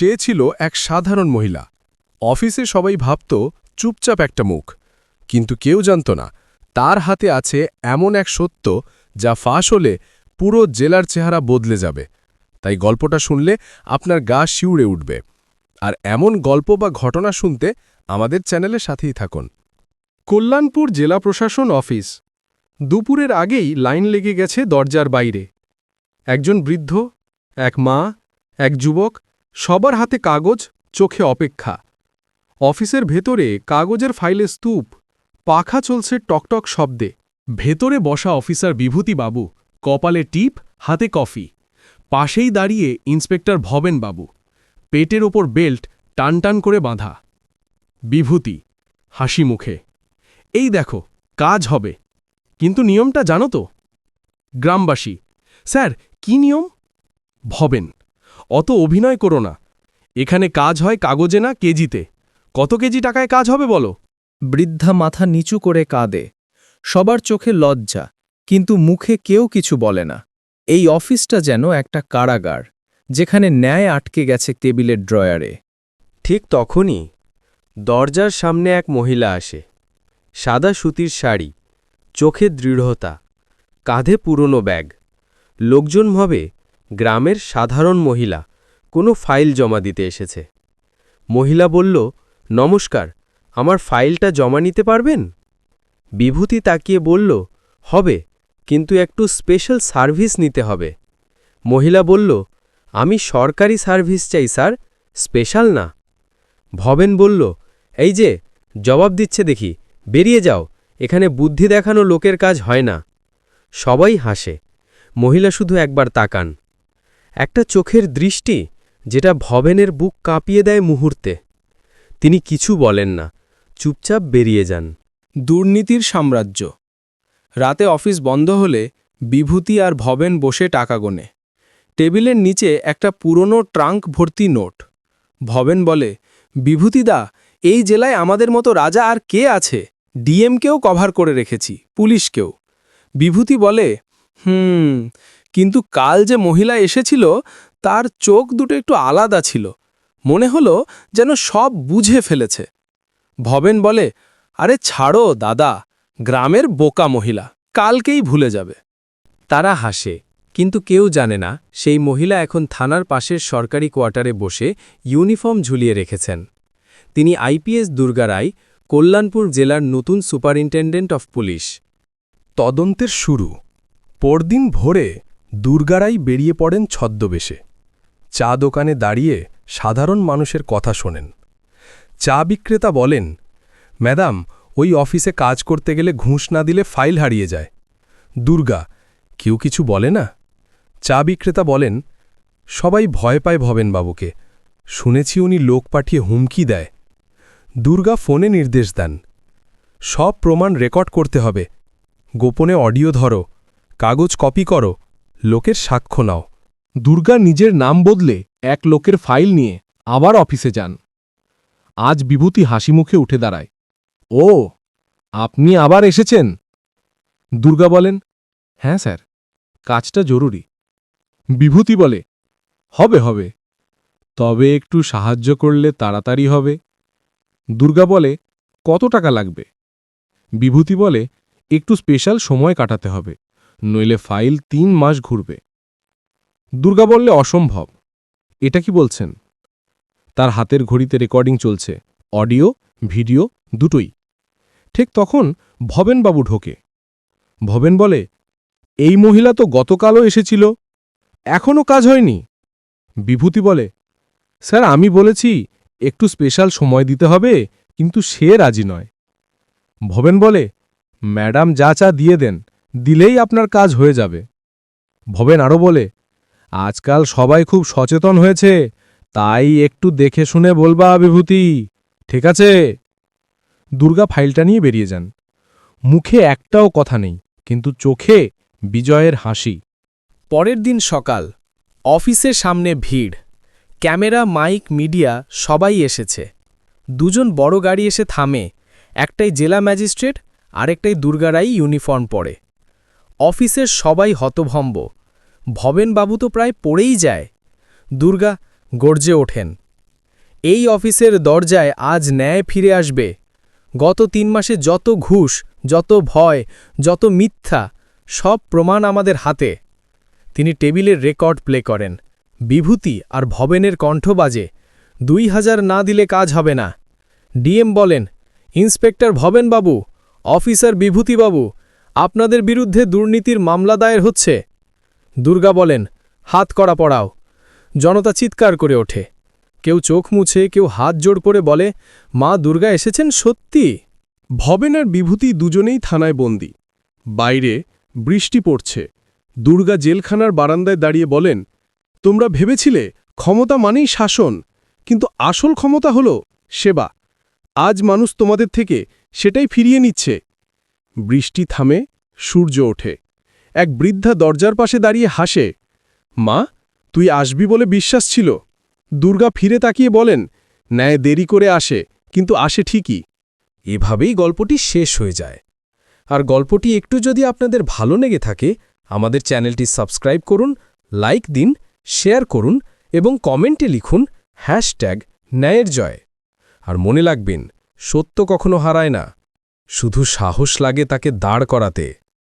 সে ছিল এক সাধারণ মহিলা। অফিসে সবাই ভাবত, চুপচাপ একটা মুখ। কিন্তু কেউ জানত না, তার হাতে আছে এমন এক সত্য যা ফাঁস হলে পুরো জেলার চেহারা বদলে যাবে। তাই গল্পটা শুনলে আপনার গা শিউড়ে উঠবে। আর এমন গল্প বা ঘটনা শুনতে আমাদের চ্যানেলের সাথেই থাকুন। কল্যাণপুর জেলা প্রশাসন অফিস। দুপুরের আগেই লাইন লেগে গেছে দরজার বাইরে। একজন বৃদ্ধ, এক মা, এক যুবক সবার হাতে কাগজ, চোখে অপেক্ষা। অফিসের ভেতরে কাগজের ফাইলে স্তূপ, পাখা চলছে টকটক শব্দে। ভেতরে বসা অফিসার বিভূতি বাবু কপালে টিপ, হাতে কফি। পাশেই দাঁড়িয়ে ইন্সপেক্টর ভবেন বাবু পেটের ওপর বেল্ট টানটান করে বাঁধা। বিভূতি, হাসি মুখে। এই দেখো, কাজ হবে। কিন্তু নিয়মটা জানো তো? গ্রামবাসী। স্যার, কি নিয়ম? ভবেন। অত অভিনয় করো না। এখানে কাজ হয় কাগজে না কেজিতে। কত কেজি টাকায় কাজ হবে বলো? বৃদ্ধা মাথা নিচু করে কাঁদে। সবার চোখে লজ্জা কিন্তু মুখে কেউ কিছু বলে না। এই অফিসটা যেন একটা কারাগার যেখানে ন্যায় আটকে গেছে টেবিলের ড্রয়ারে। ঠিক তখনই দরজার সামনে এক মহিলা আসে। সাদা সুতির শাড়ি চোখে দৃঢ়তা কাঁধে পুরনো ব্যাগ। লোকজন ভাবে গ্রামের সাধারণ মহিলা কোনো ফাইল জমা দিতে এসেছে। মহিলা বলল, নমস্কার, আমার ফাইলটা জমা নিতে পারবেন? বিভূতি তাকিয়ে বলল, হবে, কিন্তু একটু স্পেশাল সার্ভিস নিতে হবে। মহিলা বলল, আমি সরকারি সার্ভিস চাই, স্যার, স্পেশাল না। ভবেন বলল, এই যে, জবাব দিচ্ছে দেখি, বেরিয়ে যাও, এখানে বুদ্ধি দেখানো লোকের কাজ হয় না। সবাই হাসে। মহিলা শুধু একবার তাকান। একটা চোখের দৃষ্টি যেটা ভবেনের বুক কাঁপিয়ে দেয় মুহূর্তে। তিনি কিছু বলেন না, চুপচাপ বেরিয়ে যান। দুর্নীতির সাম্রাজ্য। রাতে অফিস বন্ধ হলে বিভূতি আর ভবেন বসে টাকা গোনে। টেবিলের নিচে একটা পুরনো ট্রাঙ্ক ভর্তি নোট। ভবেন বলে, বিভূতিদা, এই জেলায় আমাদের মতো রাজা আর কে আছে? ডিএমকেও কভার করে রেখেছি, পুলিশকেও। বিভূতি বলে, হুম কিন্তু কাল যে মহিলা এসেছিল, তার চোখ দুটো একটু আলাদা ছিল। মনে হলো যেন সব বুঝে ফেলেছে। ভবেন বলে, আরে ছাড়ো দাদা, গ্রামের বোকা মহিলা, কালকেই ভুলে যাবে। তারা হাসে, কিন্তু কেউ জানে না সেই মহিলা এখন থানার পাশের সরকারি কোয়ার্টারে বসে ইউনিফর্ম ঝুলিয়ে রেখেছেন। তিনি আইপিএস দুর্গা রায়, কল্যাণপুর জেলার নতুন সুপারিনটেন্ডেন্ট অফ পুলিশ। তদন্তের শুরু। পরদিন ভোরে দুর্গারাই বেরিয়ে পড়েন ছদ্মবেশে। চা দোকানে দাঁড়িয়ে সাধারণ মানুষের কথা শোনেন। চা বিক্রেতা বলেন, ম্যাডাম, ওই অফিসে কাজ করতে গেলে ঘুষ না দিলে ফাইল হারিয়ে যায়। দুর্গা, কেউ কিছু বলে না? চা বিক্রেতা বলেন, সবাই ভয় পায় ভবেনবাবুকে। শুনেছি উনি লোক পাঠিয়ে হুমকি দেয়। দুর্গা ফোনে নির্দেশ দেন, সব প্রমাণ রেকর্ড করতে হবে। গোপনে অডিও ধরো, কাগজ কপি করো লোকের সাক্ষ্য নাও। দুর্গা নিজের নাম বদলে এক লোকের ফাইল নিয়ে আবার অফিসে যান। আজ বিভূতি হাসি মুখে উঠে দাঁড়ায়। ও, আপনি আবার এসেছেন? দুর্গা বলেন হ্যাঁ স্যার, কাজটা জরুরি। বিভূতি বলে, হবে হবে। তবে একটু সাহায্য করলে তাড়াতাড়ি হবে। দুর্গা বলে, কত টাকা লাগবে? বিভূতি বলে, একটু স্পেশাল সময় কাটাতে হবে। নইলে ফাইল তিন মাস ঘুরবে। দুর্গা বললে, অসম্ভব। এটা কি বলছেন? তার হাতের ঘড়িতে রেকর্ডিং চলছে। অডিও ভিডিও দুটোই। ঠিক তখন ভবেনবাবু ঢোকে। ভবেন বলে, এই মহিলা তো গতকালও এসেছিল। এখনও কাজ হয়নি? বিভূতি বলে, স্যার, আমি বলেছি, একটু স্পেশাল সময় দিতে হবে, কিন্তু সে রাজি নয়। ভবেন বলে, ম্যাডাম যা চা দিয়ে দেন দিলেই আপনার কাজ হয়ে যাবে। ভবেন আরও বলে, আজকাল সবাই খুব সচেতন হয়েছে, তাই একটু দেখে শুনে বলবা বিভূতি ঠিক আছে? দুর্গা ফাইলটা নিয়ে বেরিয়ে যান। মুখে একটাও কথা নেই, কিন্তু চোখে বিজয়ের হাসি। পরের দিন সকাল, অফিসের সামনে ভিড়, ক্যামেরা, মাইক, মিডিয়া, সবাই এসেছে। দুজন বড় গাড়ি এসে থামে, একটাই জেলা ম্যাজিস্ট্রেট, আরেকটাই দুর্গারাই ইউনিফর্ম পরে। অফিসের সবাই হতভম্ব। ভবেনবাবু তো প্রায় পড়েই যায়। দুর্গা গর্জে ওঠেন। এই অফিসের দরজায় আজ ন্যায় ফিরে আসবে। গত তিন মাসে যত ঘুষ, যত ভয়, যত মিথ্যা, সব প্রমাণ আমাদের হাতে। তিনি টেবিলের রেকর্ড প্লে করেন। বিভূতি আর ভবেনের কণ্ঠ বাজে। দুই হাজার না দিলে কাজ হবে না। ডিএম বলেন, ইন্সপেক্টর ভবেনবাবু, অফিসার বিভূতিবাবু আপনাদের বিরুদ্ধে দুর্নীতির মামলা দায়ের হচ্ছে। দুর্গা বলেন, হাত করা পড়াও। জনতা চিৎকার করে ওঠে। কেউ চোখ মুছে, কেউ হাত জোড় করে বলে, মা দুর্গা এসেছেন সত্যি? ভবেন আর বিভূতি দুজনেই থানায় বন্দি। বাইরে বৃষ্টি পড়ছে। দুর্গা জেলখানার বারান্দায় দাঁড়িয়ে বলেন, তোমরা ভেবেছিলে ক্ষমতা মানেই শাসন, কিন্তু আসল ক্ষমতা হল সেবা। আজ মানুষ তোমাদের থেকে সেটাই ফিরিয়ে নিচ্ছে। বৃষ্টি থামে, সূর্য ওঠে। এক বৃদ্ধা দরজার পাশে দাঁড়িয়ে হাসে, মা, তুই আসবি বলে বিশ্বাস ছিল? দুর্গা ফিরে তাকিয়ে বলেন, ন্যায় দেরি করে আসে, কিন্তু আসে ঠিকই। এভাবেই গল্পটি শেষ হয়ে যায়। আর গল্পটি একটু যদি আপনাদের ভালো লেগে থাকে, আমাদের চ্যানেলটি সাবস্ক্রাইব করুন, লাইক দিন, শেয়ার করুন এবং কমেন্টে লিখুন হ্যাশট্যাগ ন্যায়ের জয়। আর মনে রাখবেন, সত্য কখনো হারায় না। শুধু সাহস লাগে তাকে দাঁড় করাতে।